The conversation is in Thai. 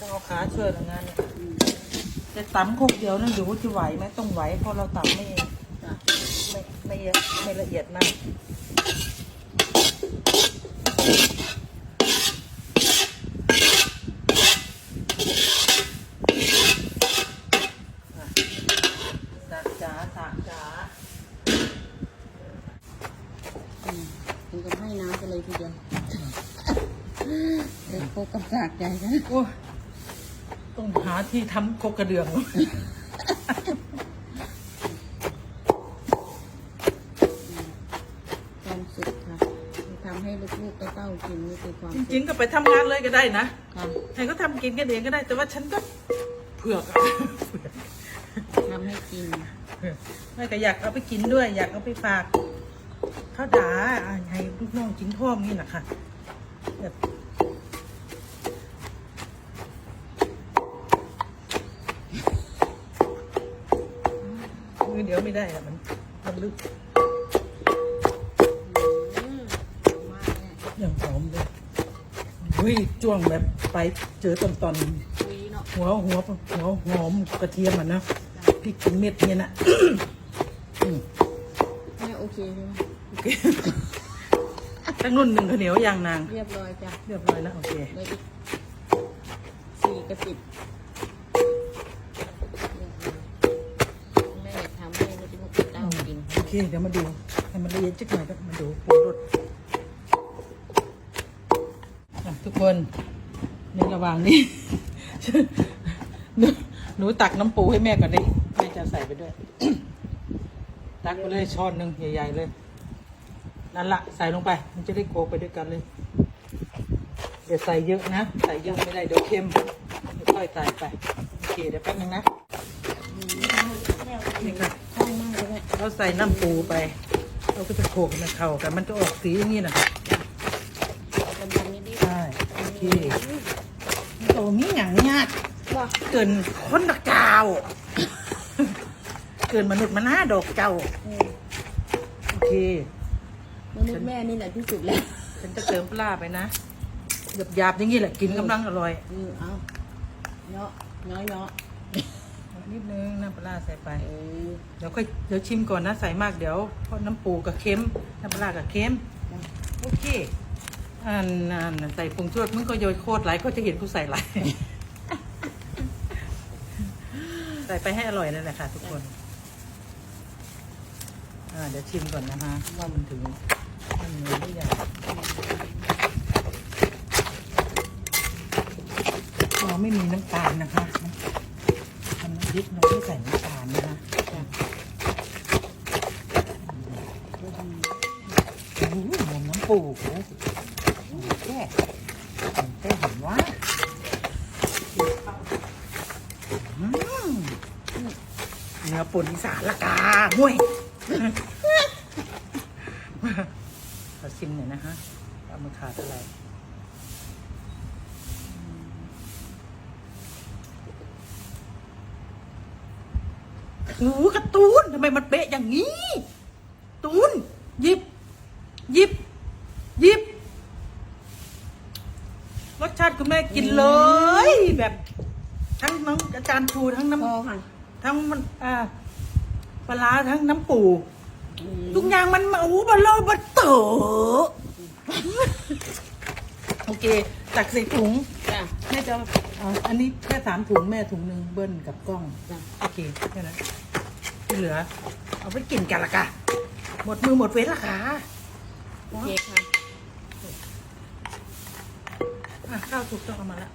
ต้องเอาขาช่วยทำงานเนี่ยจะตำคกเดียวนั่นดูว่จะไหวไหมต้องไหวเพราะเราตำไม่ไม่ไม่ไม่ละเอียดมากอะสากจ๋าสากจ๋าอืมถึงกับให้น้ำไปเลยทีเดียว เด็กโคกกับสากใหญ่นะโอ้ยต้องหาที่ทำคกกระเดือง ความสุขค่ะทำให้ลูกๆเต้าๆกินนี่คือความจสุขริงๆก็ไปทำงานเลยก็ได้นะค่ะให้เขาทำกินกันเองก็ได้ แต่ว่าฉันก็เผือกอะทำให้กินไม่ก็อยากเอาไปกินด้วย อยากเอาไปฝากข้าวดาอะให้ลูกน้องกินพ่อมนี่แหละค่ะแบบ มือเดี๋ยวไม่ได้อะมันมันลึกอืมมากเนี่ยอย่างหอมเลยเฮ้ยจ้วงแบบไปเจอตอนตอนคุยเนาะหัวหัวหัวหอมกระเทียมอะนะพริกเป็นเม็ดเนี่ยนะอืมแม่โอเคใช่ไหมโอเคตั้งนุ่นหนึ่งข้าวเหนียวอย่างนาง เรียบร้อยจ้ะ เรียบร้อยแล้วโอเคเลยอีกสี่กระติบ เคเดี๋ยวมาดู ให้มันละเอียดจักหน่อยก็มาดูปรุงรสทุกคนในระหว่างนี้หนูหนูตักน้ำปูให้แม่ก่อนดิแม่จะใส่ไปด้วย ตักไปเลยช้อนหนึ่งใหญ่ๆเลย นั่นละใส่ลงไป มันจะได้โกกไปด้วยกันเลยเดี๋ยวใส่เยอะนะ ใส่เยอะไม่ได้เดี๋ยวเค็มค่อยใส่ไป โอเคเดี๋ยวแป๊บนึงนะนี่ค่ะ เลยแม่เราใส่น้ำปูไป เราก็จะโขลกให้มันเข้ากันมันจะออกสีอย่างนี้นะดำๆนิดๆใช่โอเคโตมีหยังยากว่าเกินคนดอกเจ้า เกินมนุษย์มาหน้าดอกเจ้าเออโอเค มนุษย์แม่นี่แหละที่สุดแล้วฉันจะเติมปลาไปนะหยาบๆอย่างนี้แหละกินกำลังอร่อย เออเอาเนาะเนาะเนาะ นิดนึงน้ำปลาใส่ไปเออเดี๋ยวค่อยเดี๋ยวชิมก่อนนะใส่มากเดี๋ยวเพราะน้ำปูกับเค็มน้ำปลากับเค็มโอเคอันนั้นใส่ผงชูรสมึงก็โยนโคตรหลายก็จะเห็นกูใส่หลายใส่ไปให้อร่อยนั่นแหละค่ะ ทุกคน อ่าเดี๋ยวชิมก่อนนะคะว่ามันถึงมันเหนือหรือยังเราไม่มีน้ำตาลนะคะทำน้ำ พริกเราไม่ใส่น้ำตาลนะคะโอ้หหอมน้ำปูแค่ผมแค่เห็นว่าเนื้อป่นอีสานละกาห่วยขอชิมหน่อยนะฮะว่ามันขาดอะไร หูการะตูนทำไมมันเป๊ะอย่างนี้ ตูนหยิบหยิบหยิบรสชาติคุณแม่กินเลย แบบ ทั้งน้องอาจารย์ชูทั้งน้พอค่ะำทั้งมันอ่าปลาร้าทั้งน้ำปูอืมทุกอย่างมันมาอู้บะเลอบะเต๋อโอเคตักใส่ถุง จ้ะ แม่จะเอาอันนี้แค่สามถุงแม่ถุงหนึ่งเบิ้ลกับกล้อง จ้ะ โอเคแค่นั้น ที่เหลือ เอาไปกินกันละกะหมดมือหมดเวลละค่ะโอเคค่ะอะข้าวสุกต้องเอามาละ